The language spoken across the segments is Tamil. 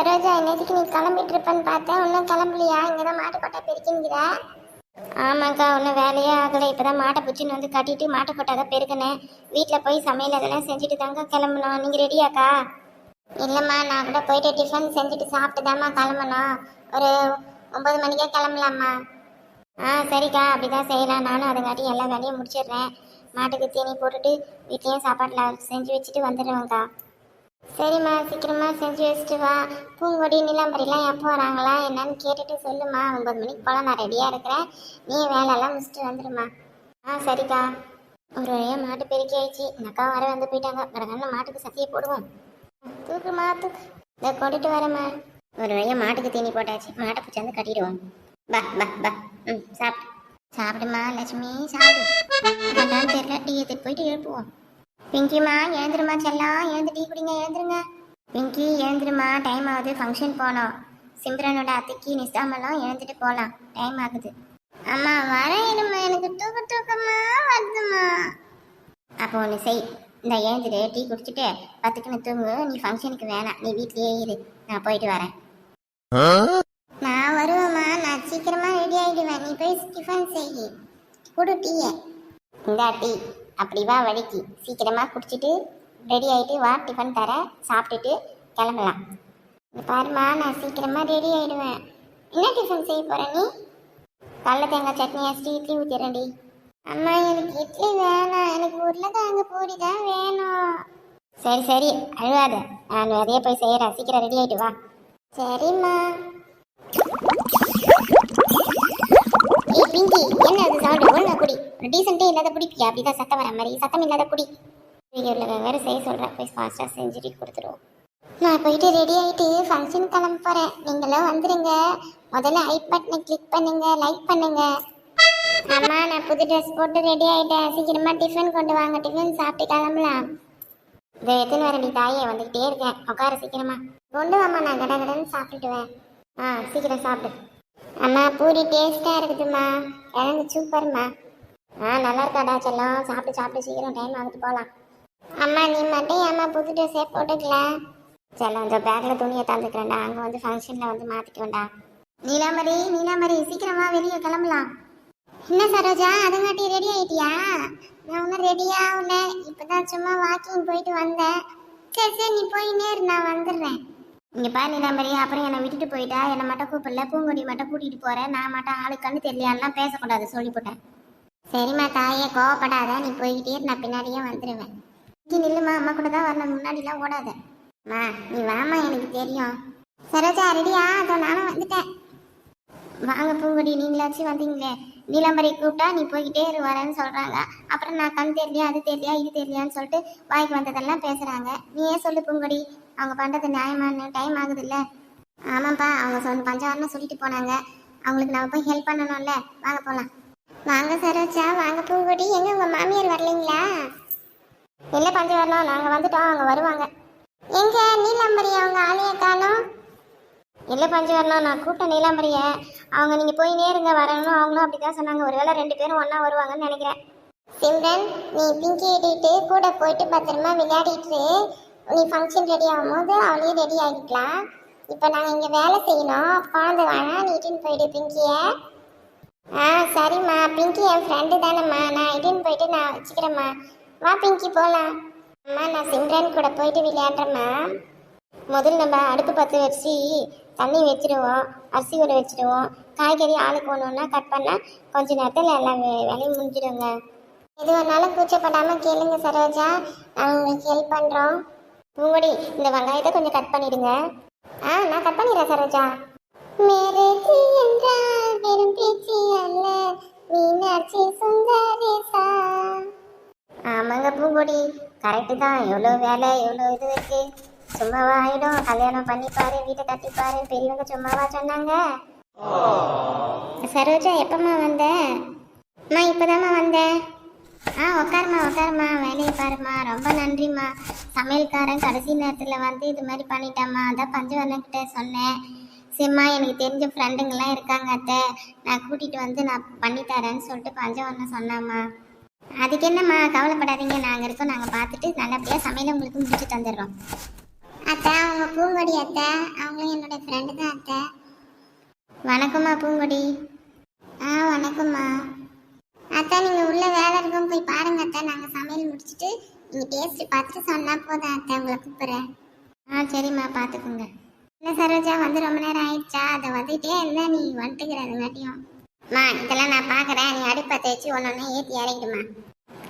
சரோஜா இன்னைக்கு நீ கிளம்பிட்டு இருப்பேன்னு பார்த்தேன். இன்னும் கிளம்பலையா? இங்கே தான் மாட்டுக்கொட்டை பெருக்கிங்கிற. ஆமாக்கா ஒன்றும் வேலையே ஆகலை. இப்போ தான் மாட்டை பிடிச்சின்னு வந்து கட்டிட்டு மாட்டுக்கொட்டை தான் பெருக்கினேன். வீட்டில் போய் சமையல் அதெல்லாம் செஞ்சுட்டு தாங்க கிளம்பணும். நீங்கள் ரெடியாக்கா? இல்லைம்மா நான் கூட போயிட்டு டிஃபன் செஞ்சுட்டு சாப்பிட்டு தாம்மா கிளம்பணும். ஒரு ஒம்பது மணிக்கே கிளம்பலாம்மா. ஆ சரிக்கா. அப்படிதான் செய்யலாம். நானும் அதுங்காட்டி எல்லா வேலையும் முடிச்சிடுறேன். மாட்டுக்கு தீனி போட்டுட்டு வீட்லேயும் சாப்பாட்டில் செஞ்சு வச்சுட்டு வந்துடுவேங்க்கா சரிம்மா சீக்கிரமாக செஞ்சு வச்சுட்டு வா. பூங்கொடி நிலாம்பரிலாம் எப்போ வராங்களா என்னன்னு கேட்டுட்டு சொல்லுமா ஒன்பது மணிக்கு போல நான் ரெடியாக இருக்கிறேன். நீ வேலையெல்லாம் முடிச்சுட்டு வந்துடுமா ஆ சரிக்கா. ஒரு வழியாக மாட்டு பெருக்கி ஆயிடுச்சு. எங்கள் அக்கா வர வந்து போயிட்டாங்க. கடகடன்னு மாட்டுக்கு சத்தியை போடுவோம். தூக்குமா தூக்கு. இதை கொண்டுட்டு வரேம்மா. ஒரு வழியாக மாட்டுக்கு தீனி போட்டாச்சு. மாட்டை பிடிச்சி வந்து கட்டிடுவோம். பா பா பா ம் சாப்பிடு. சாப்பிடுமா லட்சுமி? சாப்பிடு. என்னன்னு தெரியல. டீ எடுத்துட்டு போயிட்டு எழுப்புவோம். பிங்கிமா எழுந்துருமா செல்லம் எழுந்து டீ குடிங்க எழுந்துருங்க. பிங்கி எழுந்துருமா டைம் ஆகுது ஃபங்க்ஷன் போனோம். சிம்ரனோட அத்தைக்கு நிசாமெல்லாம் எழுந்துட்டு போகலாம் டைம் ஆகுது. அம்மா வரேன்மா எனக்கு தூக்க தூக்கமா வருதுமா அப்போ ஒன்று செய். இந்த எழுந்துட்டு டீ குடிச்சிட்டு பத்துக்குன்னு தூங்கு. நீ ஃபங்க்ஷனுக்கு வேணாம். நீ வீட்லயே இரு. நான் போயிட்டு வரேன். நான் வருவேம்மா. நான் சீக்கிரமா ரெடி ஆயிடுவேன். நீ போய் டிஃபன் செய். குடு டீயை. இந்தா டீ. அப்படி வா வழிக்கு. சீக்கிரமாக குடிச்சிட்டு ரெடி ஆகிட்டு வா டிஃபன் தர சாப்பிட்டுட்டு கிளம்பலாம். இங்க பாரும்மா நான் சீக்கிரமாக ரெடி ஆகிடுவேன் என்ன டிஃபன் செய்ய போகிற நீ? கடல தேங்காய் சட்னி அரிசி இட்லி ஊற்றிடுறேன்டி அம்மா எனக்கு இட்லி வேணாம். எனக்கு உருளைக்கிழங்கு பூரி தான் வேணும். சரி சரி அழுவாத. நான் அதையே போய் செய்கிறேன் சீக்கிரம் ரெடி ஆகிட்டு வா. சரிம்மா. ஏய் பிங்கி என்ன அது சவுண்ட் ஒழுங்கா குடி. டீசெண்டே இல்லாத குடிப்பியா? அப்படிதான் சத்தம் வர மாதிரி. சத்தம் இல்லாத குடி. வீடியோவில் வேறு செய்ய சொல்கிறேன் போய் ஃபாஸ்ட்டாக செஞ்சுட்டு கொடுத்துருவோம். நான் போயிட்டு ரெடி ஆகிட்டு ஃபங்க்ஷன் கிளம்ப போகிறேன் நீங்களும் வந்துடுங்க முதல்ல ஐ பட்டனை கிளிக் பண்ணுங்க. லைக் பண்ணுங்க. அம்மா நான் புது ட்ரெஸ் போட்டு ரெடி ஆகிட்டேன் சீக்கிரமாக டிஃபன் கொண்டு வாங்க. டிஃபன் சாப்பிட்டு கிளம்பலாம். இதை எத்தனை வரடி தாயே. வந்துக்கிட்டே இருக்கேன். உட்கார சீக்கிரமா. கொண்டு வாம்மா. நான் கட கடன்னு சாப்பிட்டுவேன் ஆ சீக்கிரம் சாப்பிடு. அம்மா பூரி டேஸ்ட்டாக இருக்குதும்மா. எனக்கு சூப்பர்மா. ஆ நல்லா இருக்காடா செல்லம். சாப்பிட்டு சாப்பிட்டு சீக்கிரம் டைம் ஆகுது போகலாம் அம்மா நீ மட்டும் ஏம்மா புது ட்ரெஸ்ஸே போட்டுக்கலாம் செல்லம் இந்த பேக்கில் துணியை தந்துக்கிறேன்டா. அங்கே வந்து ஃபங்க்ஷனில் வந்து மாற்றிக்குவேன்டா நீலாமரி நீலாமரி சீக்கிரமா வெளியே கிளம்பலாம். என்ன சரோஜா அதுங்காட்டி ரெடி ஆயிட்டியா? நான் ஒன்றும் ரெடியாக இப்போ தான் சும்மா வாக்கிங் போயிட்டு வந்தேன். சரி சரி நீ போயின்னே இருந்தா நான் வந்துடுறேன். இங்கே பாரு நீலாம்பரி அப்புறம் என்னை விட்டுட்டு போயிட்டா? என்னை மட்டும் கூப்பிடல. பூங்கொடி மட்டும் கூட்டிகிட்டு போகிறேன் நான் மட்டும் ஆளுக்கான்னு கண்ணு பேசக்கூடாது பேசக்கூடாது சொல்லிவிட்டேன் சரிம்மா தாயே கோவப்படாத. நீ போய்கிட்டே நான் பின்னாடியே வந்துடுவேன் இங்கே நில்லுமா அம்மா கூட தான் வரணும். முன்னாடிலாம் ஓடாத. மா நீ வாம்மா எனக்கு தெரியும். சரோஜா ரெடியா அதோ நானும் வந்துட்டேன். வாங்க பூங்கொடி நீங்களாச்சும் வந்தீங்களே. நீலாம்பரி கூப்பிட்டா நீ போய்கிட்டே இரு வரேன்னு சொல்கிறாங்க அப்புறம் நான் கண் தெரியலையா அது தெரியலையா இது தெரியலையான்னு சொல்லிட்டு வாய்க்கு வந்ததெல்லாம் பேசுகிறாங்க நீ ஏன் சொல்லு பூங்கொடி அவங்க பண்ணுறது நியாயமான டைம் ஆகுதுல்ல? ஆமாப்பா அவங்க சொன்ன பஞ்சவரணம் சொல்லிட்டு போனாங்க. அவங்களுக்கு நம்ம போய் ஹெல்ப் பண்ணணும்ல? வாங்க போகலாம் வாங்க சரோஜா வாங்க பூங்கொடி. எங்க உங்கள் மாமியார் வரலைங்களா? இல்லை பஞ்சவரணம் நாங்கள் வந்துட்டோம் அவங்க வருவாங்க. எங்க நீலாம்பரி அவங்க ஆலயக்காலம் இல்லை பஞ்சவரணம் நான் கூப்பிட்ட நீலாம்பரிய அவங்க நீங்கள் போய் நேருங்க வரணும் அவங்களும் அப்படி தான் சொன்னாங்க. ஒருவேளை ரெண்டு பேரும் ஒன்றா வருவாங்கன்னு நினைக்கிறேன். சிம்ரன் நீ பிங்கி இட்டிட்டு கூட போயிட்டு பத்திரமா விளையாடிட்டு நீ ஃபங்க்ஷன் ரெடி ஆகும்போது அவளையும் ரெடி ஆகிக்கலாம். இப்போ நாங்கள் இங்கே வேலை செய்யணும். குழந்தை வேணா நீ இட்டுன்னு போயிடு பிங்கியை. ஆ சரிம்மா. பிங்கி என் ஃப்ரெண்டு தானேம்மா. நான் இட்டுன்னு போயிட்டு நான் வச்சுக்கிறேம்மா. வா பிங்கி போகலாம் அம்மா நான் சிம்ரன் கூட போயிட்டு விளையாடுறேம்மா. முதல்ல நம்ம அடுப்பு பற்ற வச்சு தண்ணி வச்சிருவோம் அரிசி ஊற வச்சிடுவோம் காய்கறி ஆளுக்கு ஒன்று ஒன்றா கட் பண்ணால் கொஞ்ச நேரத்தில் எல்லா வே- வேலையும் முடிஞ்சிடுங்க. எது வேணாலும் கூச்சப்படாமல் கேளுங்க சரோஜா. நாங்கள் உங்களுக்கு ஹெல்ப் பண்ணுறோம் உங்களுடைய இந்த வெங்காயத்தை கொஞ்சம் கட் பண்ணிடுங்க. ஆ நான் கட் பண்ணிடுறேன் சரோஜா. மேரேஜி என்றால் வெறும் பேச்சு அல்ல. மீனாட்சி சுந்தரேசா. ஆமாங்க பூங்கொடி. கரெக்டு தான். எவ்வளோ வேலை எவ்வளோ இது இருக்குது சும்மாவா ஆயிடும். கல்யாணம் பண்ணிப்பாரு வீட்டை கட்டிப்பாரு. பெரியவங்க சும்மாவா சொன்னாங்க. சரோஜா எப்பம்மா வந்த? அம்மா இப்போதாம்மா வந்தேன் ஆ உட்காருமா உட்காருமா வேலையை பாருமா ரொம்ப நன்றிம்மா. சமையல்காரன் கடைசி நேரத்தில் வந்து இது மாதிரி பண்ணிட்டாம்மா. அதான் பஞ்சவர்ணக்கிட்ட சொன்னேன். சரிம்மா எனக்கு தெரிஞ்ச ஃப்ரெண்டுங்கெல்லாம் இருக்காங்க அத்தை. நான் கூட்டிகிட்டு வந்து நான் பண்ணித்தரேன்னு சொல்லிட்டு பஞ்சவர்ணம் சொன்னாம்மா. அதுக்கு என்னம்மா கவலைப்படாதீங்க. நாங்கள் இருக்கோம் நாங்கள் பார்த்துட்டு நல்லபடியாக சமையல் உங்களுக்கு முடிச்சு தந்துடுறோம். அத்தை அவங்க பூங்கொடி அத்தை அவங்களும் என்னோட ஃப்ரெண்டு தான் அத்தை. வணக்கம்மா பூங்கொடி. ஆ வணக்கம்மா. அத்தை நீங்கள் உள்ள வேலை இருக்கும் போய் பாருங்க அத்தை. நாங்கள் சமையல் முடிச்சுட்டு நீங்கள் டேஸ்ட் பார்த்துட்டு சொன்னால் போதும் அத்தை உங்களை கூப்பிட்றேன். ஆ சரிம்மா பார்த்துக்குங்க. இல்லை சரோஜா வந்து ரொம்ப நேரம் ஆயிடுச்சா? அதை வந்துட்டே இருந்தா நீ வந்துட்டுக்கிறதுங்காட்டியும் மா இதெல்லாம் நான் பார்க்குறேன். நீ அடுப்பை தேய்ச்சி ஒன்று ஒன்று ஏற்றி இறங்கிடுமா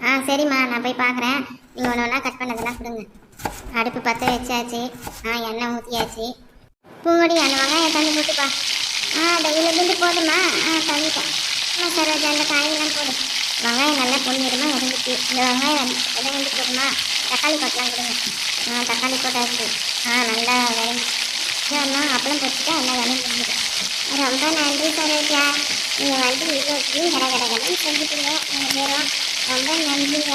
ஆ சரிம்மா நான் போய் பார்க்குறேன். நீங்கள் ஒன்று ஒன்றா கட் பண்ணதெல்லாம் கொடுங்க. அடுப்பு பற்ற வச்சாச்சு. ஆ எண்ணெய் ஊற்றியாச்சு பூங்கொடி அந்த வெங்காயம் தண்ணி போட்டுப்பா. ஆ அந்த இதில் பிண்டு போதுமா? ஆ தள்ளிட்டேன் ஆ சரோஜா அந்த காயெல்லாம் போடு. வெங்காயம் நல்லா பொண்ணிடுமா இறங்கிச்சு இந்த வெங்காயம் இறங்கி போடுமா தக்காளி போட்டலாம் கொடுங்க. ஆ தக்காளி போட்டாச்சு. ஆ நல்லா விளங்கி அம்மா அப்பளம் போட்டுட்டு எல்லாம் வேலையும் ரொம்ப நன்றி சரோஜா. நீங்கள் வந்து இவ்வளோ கடை கடை கடன்னு செஞ்சுட்டீங்க உங்கள் பேரும் ரொம்ப நன்றிங்க.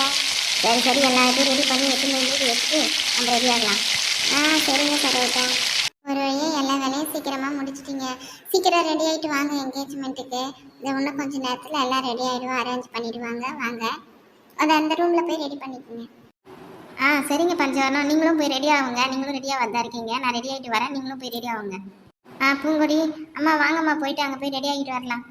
சரி சரி எல்லா இதையும் ரெடி பண்ணி எடுத்துன்னு வந்து வச்சுட்டு நம்ம ரெடி ஆகலாம். ஆ சரிங்க சரோஜா. ஒரு வழியாக எல்லா வேலையும் சீக்கிரமாக முடிச்சிட்டிங்க. சீக்கிரம் ரெடி ஆகிட்டு வாங்க என்கேஜ்மெண்ட்டுக்கு இது இன்னும் கொஞ்சம் நேரத்தில் எல்லாம் ரெடி ஆகிடுவோம் அரேஞ்ச் பண்ணிடுவாங்க. வாங்க. அது அந்த ரூமில் போய் ரெடி பண்ணிக்கோங்க. ஆ சரிங்க பஞ்சவரணம் நீங்களும் போய் ரெடி ஆகுங்க. நீங்களும் ரெடியாக வந்தா இருக்கீங்க. நான் ரெடி ஆகிட்டு வரேன். நீங்களும் போய் ரெடி ஆகுங்க. ஆ பூங்கொடி. அம்மா வாங்கம்மா. போயிட்டு அங்கே போய் ரெடி ஆகிட்டு வரலாம்.